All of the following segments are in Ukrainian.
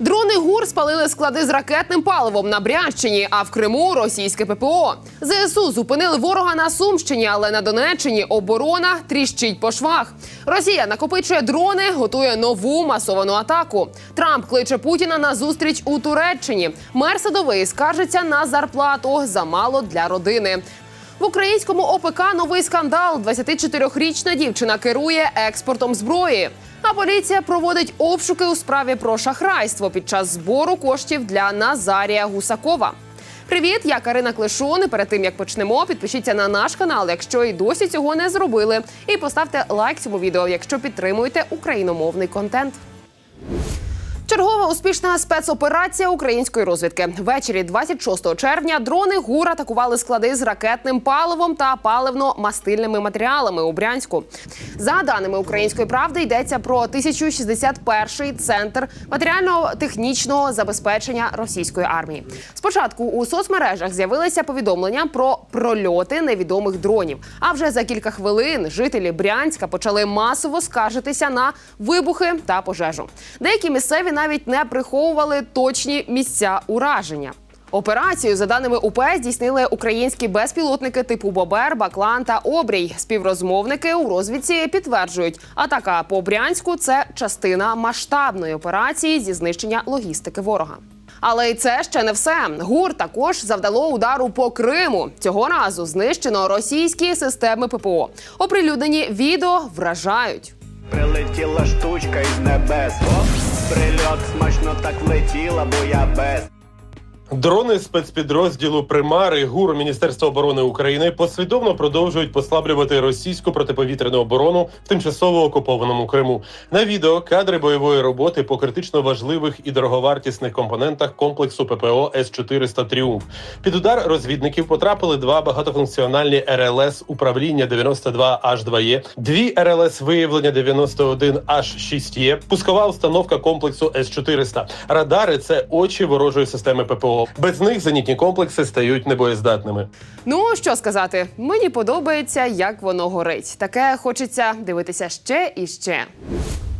Дрони ГУР спалили склади з ракетним паливом на Брянщині, а в Криму російське ППО. ЗСУ зупинили ворога на Сумщині, але на Донеччині оборона тріщить по швах. Росія накопичує дрони, готує нову масовану атаку. Трамп кличе Путіна на зустріч у Туреччині. Мер садовий скаржиться на зарплату замало для родини. В українському ОПК новий скандал. 24-річна дівчина керує експортом зброї. А поліція проводить обшуки у справі про шахрайство під час збору коштів для Назарія Гусакова. Привіт, я Карина Клишун. І перед тим як почнемо, підпишіться на наш канал, якщо і досі цього не зробили. І поставте лайк цьому відео, якщо підтримуєте україномовний контент. Чергова успішна спецоперація української розвідки. Ввечері 26 червня дрони ГУР атакували склади з ракетним паливом та паливно-мастильними матеріалами у Брянську. За даними української правди, йдеться про 1061-й центр матеріально-технічного забезпечення російської армії. Спочатку у соцмережах з'явилися повідомлення про прольоти невідомих дронів. А вже за кілька хвилин жителі Брянська почали масово скаржитися на вибухи та пожежу. Деякі місцеві навіть не приховували точні місця ураження. Операцію, за даними УП, здійснили українські безпілотники типу Бобер, Баклан та Обрій. Співрозмовники у розвідці підтверджують, атака по Брянську це частина масштабної операції зі знищення логістики ворога. Але й це ще не все. ГУР також завдало удару по Криму. Цього разу знищено російські системи ППО. Оприлюднені відео вражають. Прилетіла штучка із небес. Прильот смачно так влетіла, бо я без. Дрони спецпідрозділу Примари ГУР Міністерства оборони України послідовно продовжують послаблювати російську протиповітряну оборону в тимчасово окупованому Криму. На відео кадри бойової роботи по критично важливих і дороговартісних компонентах комплексу ППО С 400 Тріумф. Під удар розвідників потрапили два багатофункціональні РЛС управління 92 h 2 е дві РЛС виявлення 91 h 6 е пускова установка комплексу С 400 Радари це очі ворожої системи ППО. Без них зенітні комплекси стають небоєздатними. Ну що сказати, мені подобається, як воно горить. Таке хочеться дивитися ще і ще.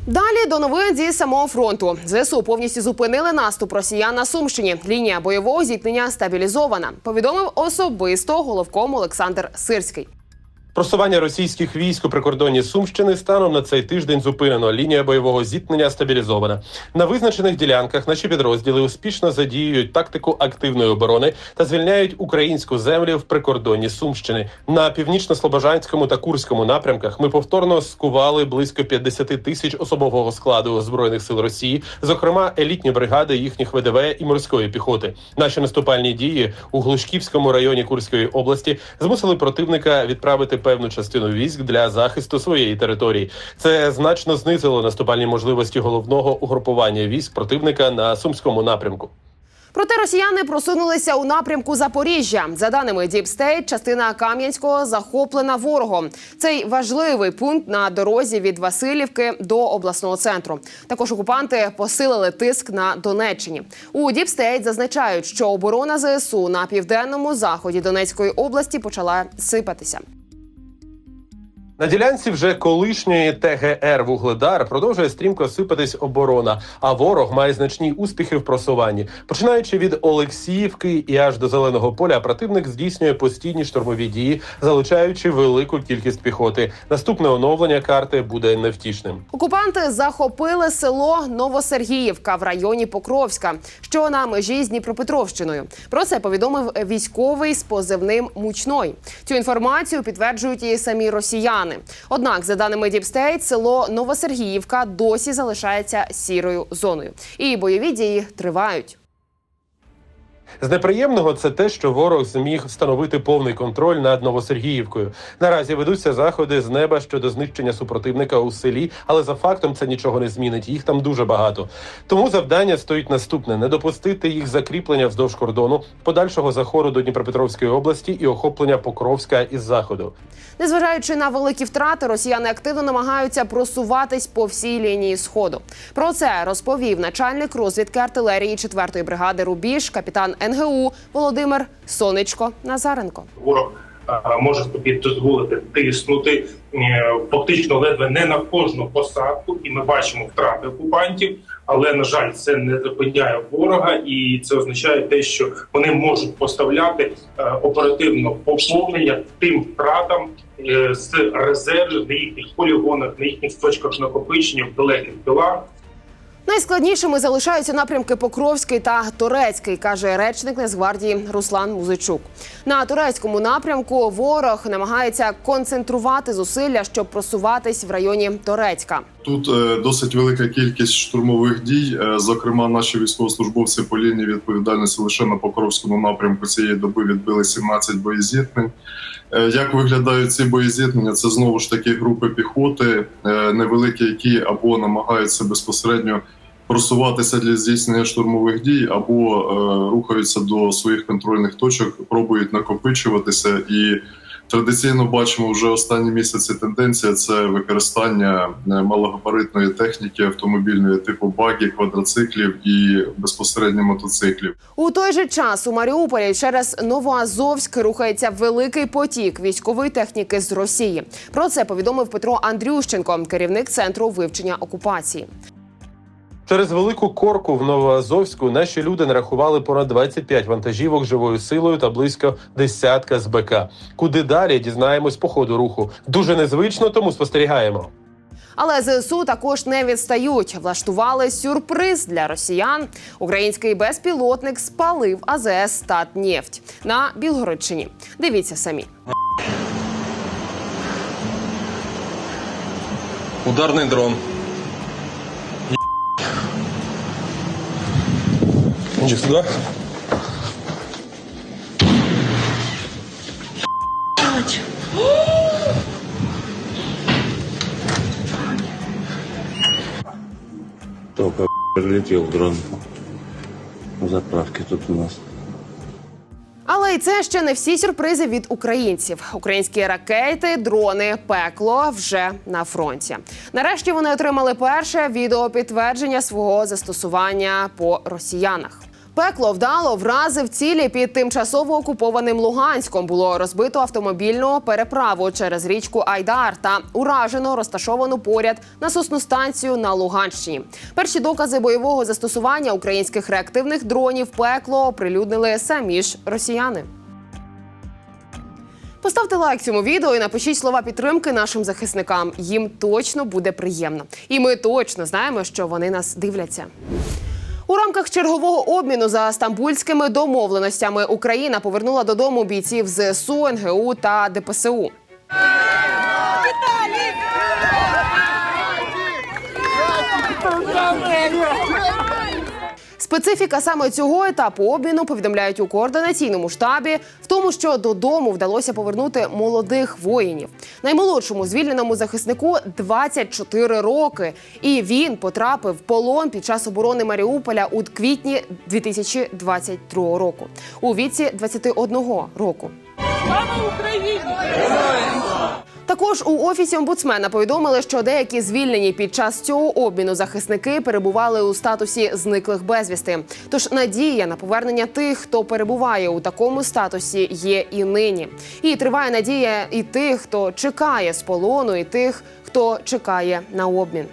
Далі до новин зі самого фронту. ЗСУ повністю зупинили наступ росіян на Сумщині. Лінія бойового зіткнення стабілізована. Повідомив особисто головком Олександр Сирський. Просування російських військ у прикордонні Сумщини станом на цей тиждень зупинено. Лінія бойового зіткнення стабілізована. На визначених ділянках наші підрозділи успішно задіюють тактику активної оборони та звільняють українську землю в прикордонні Сумщини. На північно-слобожанському та курському напрямках ми повторно скували близько 50 тисяч особового складу збройних сил Росії, зокрема елітні бригади їхніх ВДВ і морської піхоти. Наші наступальні дії у Глушківському районі Курської області змусили противника відправити певну частину військ для захисту своєї території. Це значно знизило наступальні можливості головного угрупування військ противника на сумському напрямку. Проте росіяни просунулися у напрямку Запоріжжя. За даними State, частина Кам'янського захоплена ворогом. Цей важливий пункт на дорозі від Васильівки до обласного центру. Також окупанти посилили тиск на Донеччині. У State зазначають, що оборона ЗСУ на південному заході Донецької області почала сипатися. На ділянці вже колишньої ТГР Вугледар продовжує стрімко сипатись оборона, а ворог має значні успіхи в просуванні. Починаючи від Олексіївки і аж до зеленого поля, противник здійснює постійні штурмові дії, залучаючи велику кількість піхоти. Наступне оновлення карти буде невтішним. Окупанти захопили село Новосергіївка в районі Покровська, що на межі з Дніпропетровщиною. Про це повідомив військовий з позивним Мучной. Цю інформацію підтверджують і самі росіяни. Однак, за даними Діпстей, село Новосергіївка досі залишається сірою зоною, і бойові дії тривають. З неприємного це те, що ворог зміг встановити повний контроль над Новосергіївкою. Наразі ведуться заходи з неба щодо знищення супротивника у селі, але за фактом це нічого не змінить. Їх там дуже багато. Тому завдання стоїть наступне: не допустити їх закріплення вздовж кордону, подальшого заходу до Дніпропетровської області і охоплення Покровська із заходу. Незважаючи на великі втрати, росіяни активно намагаються просуватись по всій лінії сходу. Про це розповів начальник розвідки артилерії 4-ї бригади Рубіж, капітан НГУ Володимир Сонечко Назаренко. ворог може собі дозволити тиснути е, фактично ледве не на кожну посадку, і ми бачимо втрати окупантів. Але на жаль, це не зупиняє ворога, і це означає те, що вони можуть поставляти е, оперативно поповнення тим втратам е, з резервів на їхніх полігонах, на їхніх точках накопичення в далеких тилах. Найскладнішими залишаються напрямки Покровський та Торецький, каже речник Нацгвардії Руслан Музичук. На турецькому напрямку ворог намагається концентрувати зусилля, щоб просуватись в районі Торецька. Тут е, досить велика кількість штурмових дій. Е, зокрема, наші військовослужбовці по лінії відповідальності лише на Покровському напрямку цієї доби відбили 17 боєзіткнень. Е, як виглядають ці боєзіткнення? Це знову ж таки групи піхоти, невеликі, які або намагаються безпосередньо просуватися для здійснення штурмових дій, або е, рухаються до своїх контрольних точок, пробують накопичуватися і. Традиційно бачимо вже останні місяці тенденція це використання е, малогабаритної техніки автомобільної типу багі, квадроциклів і безпосередньо мотоциклів. У той же час у Маріуполі через Новоазовськ рухається великий потік військової техніки з Росії. Про це повідомив Петро Андрющенко, керівник центру вивчення окупації. Через велику корку в Новоазовську наші люди нарахували понад 25 вантажівок живою силою та близько десятка з БК. Куди далі дізнаємось по ходу руху. Дуже незвично, тому спостерігаємо. Але ЗСУ також не відстають. Влаштували сюрприз для росіян. Український безпілотник спалив АЗС «Татнефть» на Білгородчині. Дивіться самі. Ударный дрон. Иди сюда. Только прилетел дрон на заправке тут у нас. Але й це ще не всі сюрпризи від українців. Українські ракети, дрони, пекло вже на фронті. Нарешті вони отримали перше відеопідтвердження свого застосування по росіянах. Пекло вдало вразив цілі під тимчасово окупованим Луганськом. Було розбито автомобільну переправу через річку Айдар та уражено розташовану поряд насосну станцію на Луганщині. Перші докази бойового застосування українських реактивних дронів пекло оприлюднили самі ж росіяни. Поставте лайк цьому відео і напишіть слова підтримки нашим захисникам. Їм точно буде приємно. І ми точно знаємо, що вони нас дивляться. У рамках чергового обміну за стамбульськими домовленостями Україна повернула додому бійців ЗСУ, НГУ та ДПСУ. Специфіка саме цього етапу обміну повідомляють у координаційному штабі, в тому, що додому вдалося повернути молодих воїнів. Наймолодшому звільненому захиснику 24 роки, і він потрапив в полон під час оборони Маріуполя у квітні 2022 року у віці 21 року. Також у офісі омбудсмена повідомили, що деякі звільнені під час цього обміну захисники перебували у статусі зниклих безвісти. Тож надія на повернення тих, хто перебуває у такому статусі, є і нині. І триває надія і тих, хто чекає з полону, і тих, хто чекає на обмін.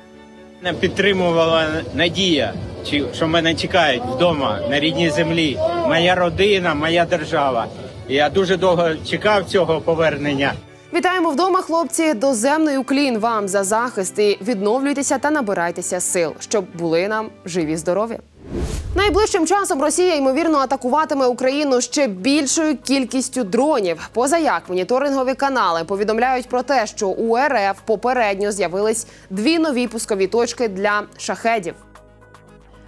Мене підтримувала надія, чи- що мене чекають вдома на рідній землі. Моя родина, моя держава. Я дуже довго чекав цього повернення. Вітаємо вдома, хлопці. Доземний уклін вам за захист і відновлюйтеся та набирайтеся сил, щоб були нам живі, здорові. Найближчим часом Росія ймовірно атакуватиме Україну ще більшою кількістю дронів. Позаяк моніторингові канали повідомляють про те, що у РФ попередньо з'явились дві нові пускові точки для шахедів.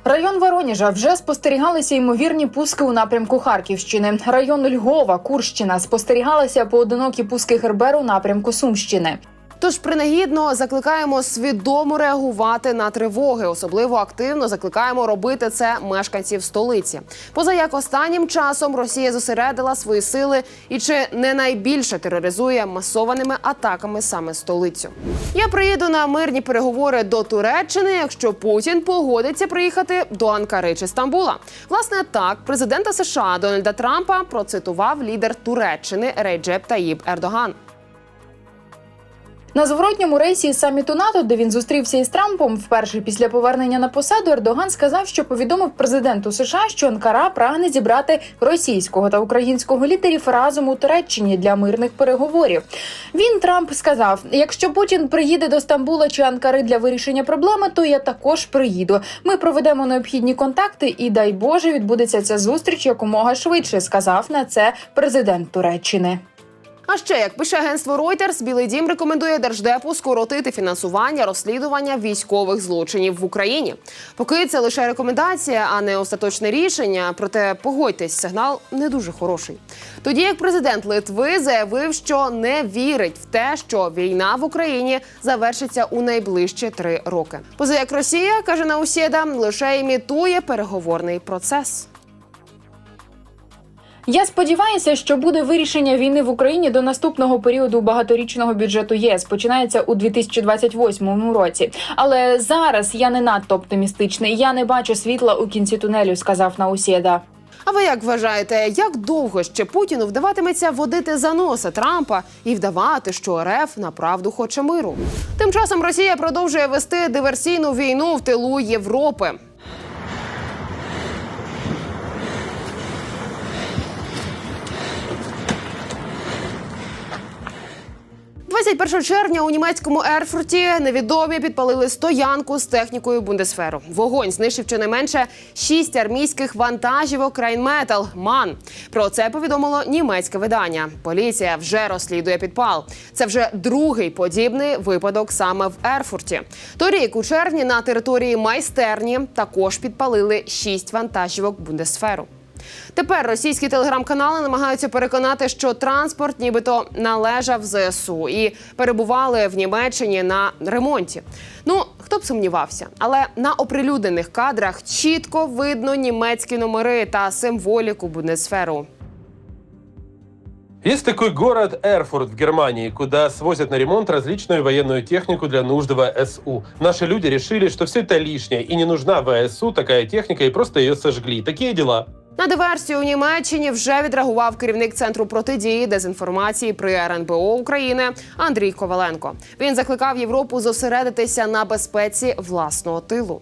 Район Вороніжа вже спостерігалися ймовірні пуски у напрямку Харківщини. Район Львова, Курщина спостерігалися поодинокі пуски Гербер у напрямку Сумщини. Тож принагідно закликаємо свідомо реагувати на тривоги. Особливо активно закликаємо робити це мешканців столиці. Позаяк останнім часом Росія зосередила свої сили і чи не найбільше тероризує масованими атаками саме столицю. Я приїду на мирні переговори до Туреччини, якщо Путін погодиться приїхати до Анкари чи Стамбула. Власне, так президента США Дональда Трампа процитував лідер Туреччини Рейджеп Таїб Ердоган. На зворотньому рейсі саміту НАТО, де він зустрівся із Трампом, вперше після повернення на посаду, Ердоган сказав, що повідомив президенту США, що Анкара прагне зібрати російського та українського лідерів разом у Туреччині для мирних переговорів. Він Трамп сказав: якщо Путін приїде до Стамбула чи Анкари для вирішення проблеми, то я також приїду. Ми проведемо необхідні контакти, і дай Боже відбудеться ця зустріч якомога швидше. Сказав на це президент Туреччини. А ще як пише агентство Reuters, Білий Дім рекомендує держдепу скоротити фінансування розслідування військових злочинів в Україні. Поки це лише рекомендація, а не остаточне рішення. Проте погодьтесь, сигнал не дуже хороший. Тоді як президент Литви заявив, що не вірить в те, що війна в Україні завершиться у найближчі три роки. Поза як Росія каже Наусєда, лише імітує переговорний процес. Я сподіваюся, що буде вирішення війни в Україні до наступного періоду багаторічного бюджету ЄС. Починається у 2028 році. Але зараз я не надто оптимістичний. Я не бачу світла у кінці тунелю, сказав Наусєда. А ви як вважаєте, як довго ще Путіну вдаватиметься водити за носа Трампа і вдавати, що РФ направду хоче миру? Тим часом Росія продовжує вести диверсійну війну в тилу Європи. – 21 червня у німецькому Ерфурті невідомі підпалили стоянку з технікою Бундесферу. Вогонь знищив щонайменше шість армійських вантажівок Райнметал МАН. Про це повідомило німецьке видання. Поліція вже розслідує підпал. Це вже другий подібний випадок саме в Ерфурті. Торік у червні на території майстерні також підпалили шість вантажівок Бундесферу. Тепер російські телеграм-канали намагаються переконати, що транспорт нібито належав ЗСУ і перебували в Німеччині на ремонті. Ну хто б сумнівався, але на оприлюднених кадрах чітко видно німецькі номери та символіку Бундесферу. Есть такой город Эрфурт в Германии, куда свозят на ремонт различную военную технику для нужд ВСУ. Наши люди решили, что все это лишнее и не нужна ВСУ такая техника и просто ее сожгли. Такие дела. На диверсію у Німеччині вже відреагував керівник центру протидії дезінформації при РНБО України Андрій Коваленко. Він закликав Європу зосередитися на безпеці власного тилу.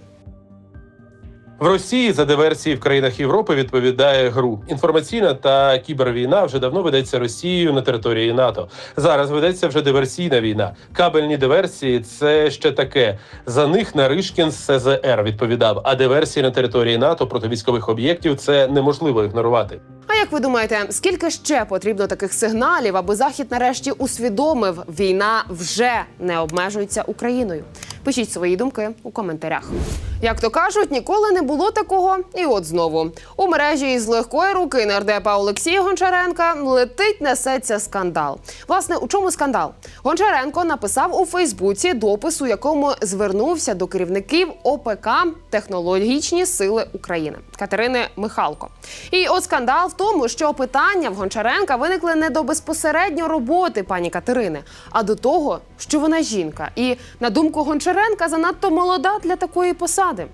В Росії за диверсії в країнах Європи відповідає ГРУ. Інформаційна та кібервійна вже давно ведеться Росією на території НАТО. Зараз ведеться вже диверсійна війна. Кабельні диверсії це ще таке. За них Наришкін з СЗР відповідав. А диверсії на території НАТО проти військових об'єктів це неможливо ігнорувати. А як ви думаєте, скільки ще потрібно таких сигналів, аби захід нарешті усвідомив, війна вже не обмежується Україною? Пишіть свої думки у коментарях. Як то кажуть, ніколи не було такого, і от знову у мережі із легкої руки нардепа Олексія Гончаренка летить несеться скандал. Власне, у чому скандал? Гончаренко написав у Фейсбуці допис, у якому звернувся до керівників ОПК Технологічні Сили України Катерини Михалко. І от скандал в тому, що питання в Гончаренка виникли не до безпосередньо роботи пані Катерини, а до того, що вона жінка. І на думку Гончаренка занадто молода для такої посади. evladım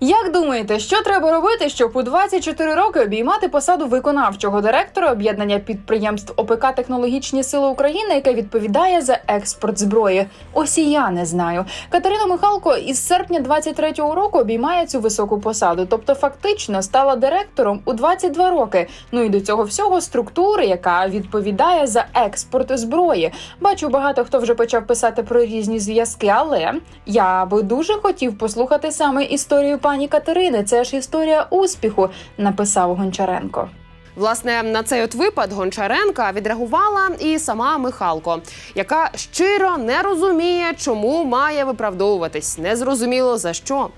Як думаєте, що треба робити, щоб у 24 роки обіймати посаду виконавчого директора об'єднання підприємств ОПК Технологічні Сили України, яке відповідає за експорт зброї? Ось і я не знаю. Катерина Михалко із серпня 23-го року обіймає цю високу посаду, тобто фактично стала директором у 22 роки. Ну і до цього всього структури, яка відповідає за експорт зброї. Бачу, багато хто вже почав писати про різні зв'язки, але я би дуже хотів послухати саме історію пані Катерини. Це ж історія успіху, написав Гончаренко. Власне, на цей от випад Гончаренка відреагувала і сама Михалко, яка щиро не розуміє, чому має виправдовуватись. Незрозуміло за що.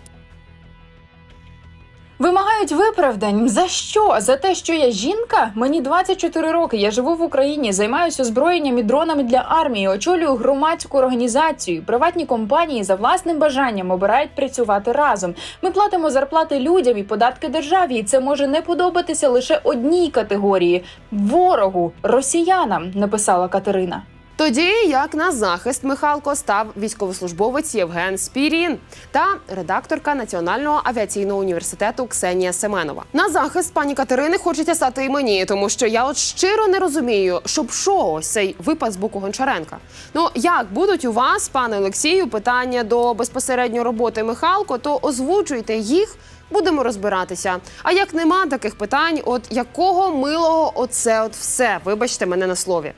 Вимагають виправдань за що? За те, що я жінка? Мені 24 роки. Я живу в Україні, займаюся озброєнням і дронами для армії, очолюю громадську організацію. Приватні компанії за власним бажанням обирають працювати разом. Ми платимо зарплати людям і податки державі. І це може не подобатися лише одній категорії ворогу росіянам. Написала Катерина. Тоді як на захист Михалко став військовослужбовець Євген Спірін та редакторка Національного авіаційного університету Ксенія Семенова. На захист пані Катерини хочеться стати і мені, тому що я от щиро не розумію, щоб що цей випад з боку Гончаренка. Ну як будуть у вас, пане Олексію, питання до безпосередньо роботи Михалко, то озвучуйте їх. Будемо розбиратися. А як нема таких питань, от якого милого оце от все, вибачте мене на слові.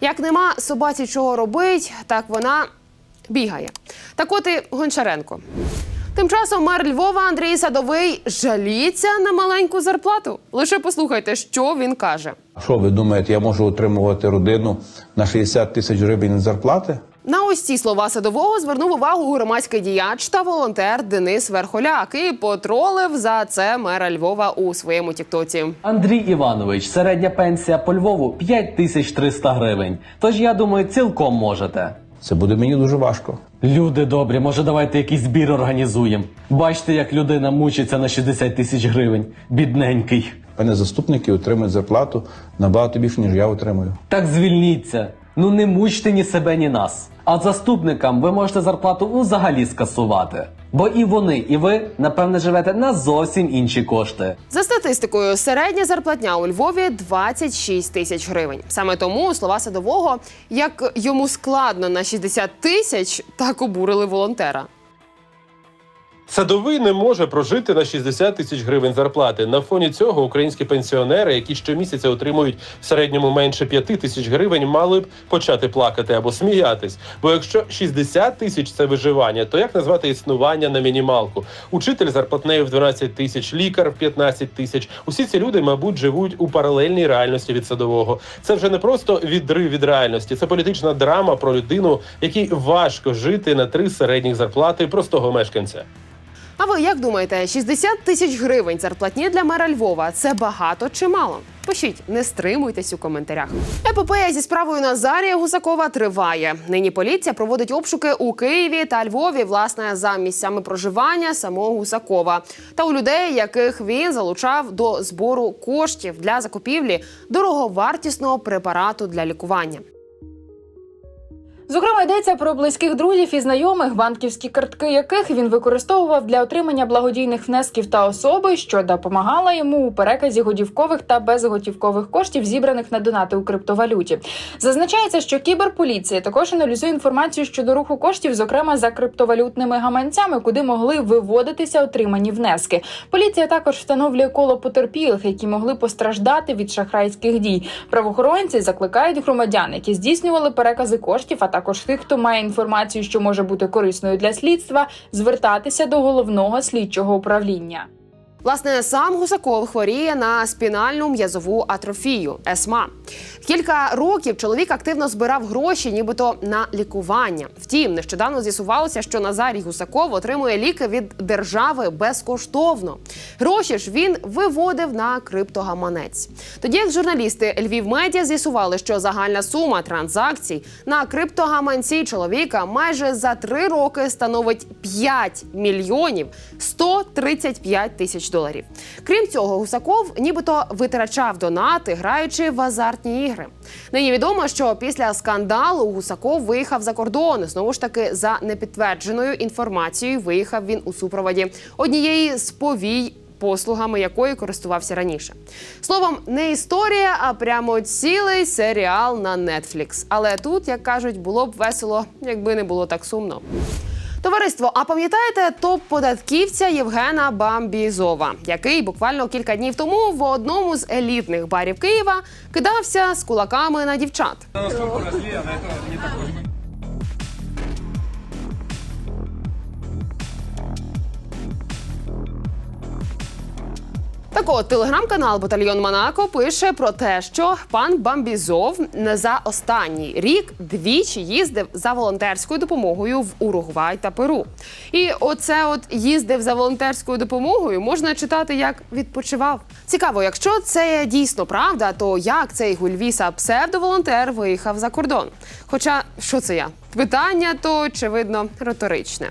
Як нема собаці чого робить, так вона бігає. Так от і Гончаренко. Тим часом мер Львова Андрій Садовий жаліється на маленьку зарплату. Лише послухайте, що він каже. Що ви думаєте, я можу отримувати родину на 60 тисяч гривень зарплати? Ось ці слова садового звернув увагу громадський діяч та волонтер Денис Верхоляк і потролив за це мера Львова у своєму тіктоці. Андрій Іванович, середня пенсія по Львову 5300 гривень. Тож я думаю, цілком можете. Це буде мені дуже важко. Люди добрі, може давайте якийсь збір організуємо. Бачите, як людина мучиться на 60 тисяч гривень. Бідненький. Мене заступники отримують зарплату набагато більше, ніж я отримую. Так звільніться. Ну не мучте ні себе, ні нас. А заступникам ви можете зарплату взагалі скасувати. Бо і вони, і ви, напевне, живете на зовсім інші кошти. За статистикою, середня зарплатня у Львові 26 тисяч гривень. Саме тому слова садового, як йому складно на 60 тисяч, так обурили волонтера. Садовий не може прожити на 60 тисяч гривень зарплати. На фоні цього українські пенсіонери, які щомісяця отримують в середньому менше 5 тисяч гривень, мали б почати плакати або сміятись. Бо якщо 60 тисяч це виживання, то як назвати існування на мінімалку? Учитель зарплатнею в 12 тисяч, лікар в 15 тисяч. Усі ці люди, мабуть, живуть у паралельній реальності від садового. Це вже не просто відрив від реальності, це політична драма про людину, якій важко жити на три середніх зарплати простого мешканця. А ви як думаєте, 60 тисяч гривень зарплатні для мера Львова це багато чи мало? Пишіть, не стримуйтесь у коментарях. Епопея зі справою Назарія Гусакова триває. Нині поліція проводить обшуки у Києві та Львові, власне, за місцями проживання самого Гусакова та у людей, яких він залучав до збору коштів для закупівлі дороговартісного препарату для лікування. Зокрема, йдеться про близьких друзів і знайомих, банківські картки яких він використовував для отримання благодійних внесків та особи, що допомагала йому у переказі готівкових та безготівкових коштів, зібраних на донати у криптовалюті. Зазначається, що кіберполіція також аналізує інформацію щодо руху коштів, зокрема за криптовалютними гаманцями, куди могли виводитися отримані внески. Поліція також встановлює коло потерпілих, які могли постраждати від шахрайських дій. Правоохоронці закликають громадян, які здійснювали перекази коштів, а також тих, хто має інформацію, що може бути корисною для слідства, звертатися до головного слідчого управління. Власне, сам Гусаков хворіє на спінальну м'язову атрофію ЕСМА. Кілька років чоловік активно збирав гроші, нібито на лікування. Втім, нещодавно з'ясувалося, що Назарій Гусаков отримує ліки від держави безкоштовно. Гроші ж він виводив на криптогаманець. Тоді як журналісти Львів Медіа з'ясували, що загальна сума транзакцій на криптогаманці чоловіка майже за три роки становить 5 мільйонів 135 тисяч доларів. Крім цього, Гусаков нібито витрачав донати, граючи в азартні ігри. Нині відомо, що після скандалу Гусаков виїхав за кордон. Знову ж таки, за непідтвердженою інформацією, виїхав він у супроводі однієї з повій. Послугами якої користувався раніше. Словом, не історія, а прямо цілий серіал на Netflix. Але тут, як кажуть, було б весело, якби не було так сумно. Товариство, а пам'ятаєте топ-податківця Євгена Бамбізова, який буквально кілька днів тому в одному з елітних барів Києва кидався з кулаками на дівчат? Так от, телеграм-канал Батальйон Монако пише про те, що пан Бамбізов не за останній рік двічі їздив за волонтерською допомогою в Уругвай та Перу. І оце от їздив за волонтерською допомогою можна читати як відпочивав. Цікаво, якщо це дійсно правда, то як цей Гульвіса псевдоволонтер виїхав за кордон? Хоча що це я? Питання то очевидно риторичне.